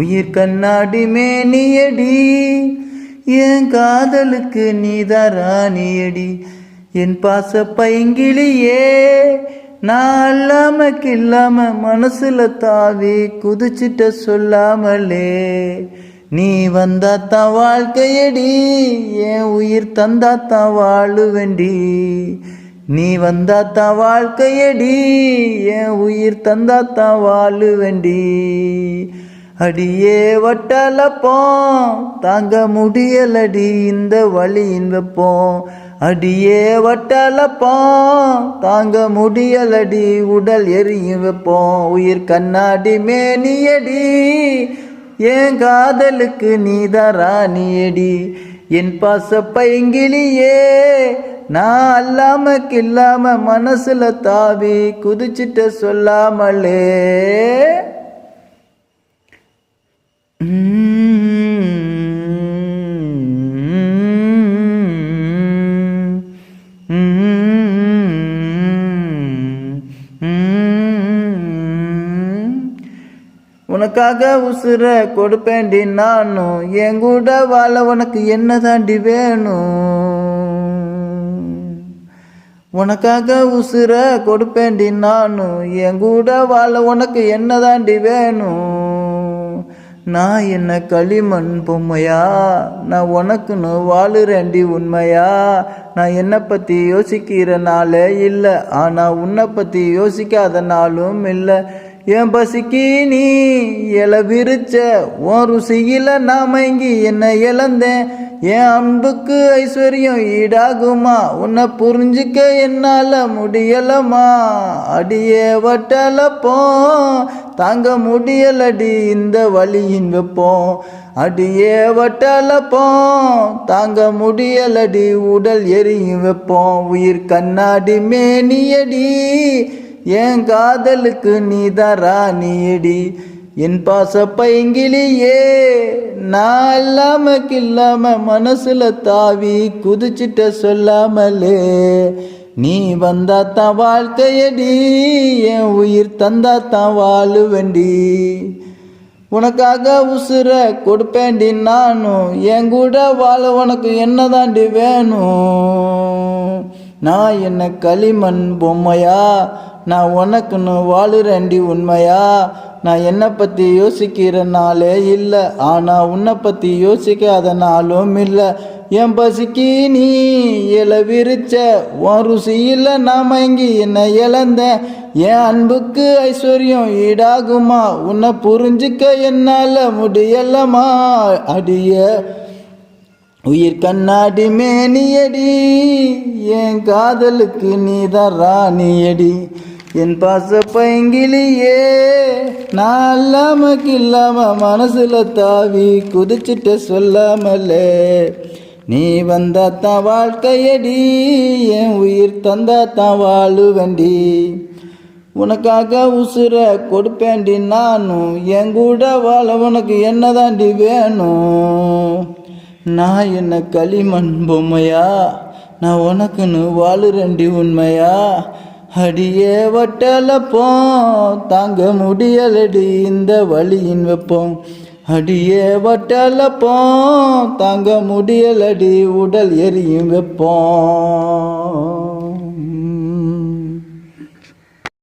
உயிர் கண்ணாடி மேனியடி என் காதலுக்கு நீதாராணியடி. என் பாச பைங்கிலியே நான் அல்லாம கில்லாம மனசுல தாவி குதிச்சிட்ட சொல்லாமலே. நீ வந்தாத்தான் வாழ்க்கையடி என் உயிர் தந்தாத்தான் வாழுவண்டி. நீ வந்தாத்தான் வாழ்க்கையடி என் உயிர் தந்தாத்தான் வாழுவண்டி. அடியே வட்டலப்போம். தாங்க முடியலடி இந்த வழியின் வெப்போம். அடியே வட்டலப்போம். தாங்க முடியலடி உடல் எரியும் வைப்போம். உயிர் கண்ணாடி மேனியடி. என் காதலுக்கு நீதான் ராணியடி. என் பாச பைங்கிலியே நான் அல்லாம கில்லாம மனசுல தாவி குதிச்சிட்ட சொல்லாமலே. உனக்காக உசுர கொடுப்பேண்டி நானும். என் கூட வாழ உனக்கு என்ன தாண்டி வேணும்? உனக்காக உசுர கொடுப்பேண்டி நானும். என் கூட வாழ உனக்கு என்ன தாண்டி வேணும்? நான் என்ன களிமண் பொம்மையா? நான் உனக்குன்னு வாழுறேண்டி உண்மையா? நான் என்னை பற்றி யோசிக்கிற நாளே இல்லை. ஆனால் உன்னை பற்றி யோசிக்காத நாளும் இல்லை. என் பசிக்கு நீ இல விரிச்ச உன் ருசியில நான் மயங்கி என்ன இழந்தேன்? என் அன்புக்கு ஐஸ்வர்யம் ஈடாகுமா? உன்னை புரிஞ்சுக்க என்னால முடியலமா? அடியே வட்டலப்போம் தாங்க முடியலடி இந்த வழியின் வைப்போம் அடியே வட்டலப்போம் தாங்க முடியலடி உடல் எரியும் வைப்போம். உயிர் கண்ணாடி மேனியடி. என் காதலுக்கு நீ தரா நீடி என் பாச பைங்கிலியே நான் இல்லாம கில்லாம மனசுல தாவி குதிச்சிட்ட சொல்லாமலே. நீ வந்தாத்தான் வாழ்க்கையடி என் உயிர் தந்தாத்தான் வாழுவண்டி. உனக்காக உசுர கொடுப்பேண்டி நானும் என் கூட வாழ உனக்கு என்னதாண்டி வேணும்? நான் என்ன களிமண் பொம்மையா நான் உனக்குன்னு வாழுறேண்டி உண்மையா? நான் என்னை பற்றி யோசிக்கிற நாளே இல்லை. ஆனால் உன்னை பற்றி யோசிக்காத நாளும் இல்லை. என் பசிக்கு நீ இல விரிச்ச உன் ருசியில் நான் மயங்கி என்னை இழந்தேன். என் அன்புக்கு ஐஸ்வர்யம் ஈடாகுமா? உன்னை புரிஞ்சுக்க என்னால் முடியலமா? அடிய உயிர் கண்ணாடி மேனியடி. என் காதலுக்கு நீதான் ராணியடி. என் பாச பைங்கிலியே நான் இல்லாம கில்லாம மனசுல தாவி குதிச்சிட்ட சொல்லாமலே. நீ வந்தாத்தான் வாழ்க்கையடி என் உயிர் தந்தாத்தான் வாழுவண்டி. உனக்காக உசுர கொடுப்பேண்டி நானும் என் கூட வாழ உனக்கு என்னதாண்டி வேணும்? நான் என்ன களிமண் பொம்மையா? நான் உனக்குன்னு வாழுறேண்டி உண்மையா? அடியே வட்டலப்போம் தாங்க முடியலடி இந்த வழியின் வெப்பம். அடியே வட்டலப்போம் தாங்க முடியலடி உடல் எரியும் வெப்பம்.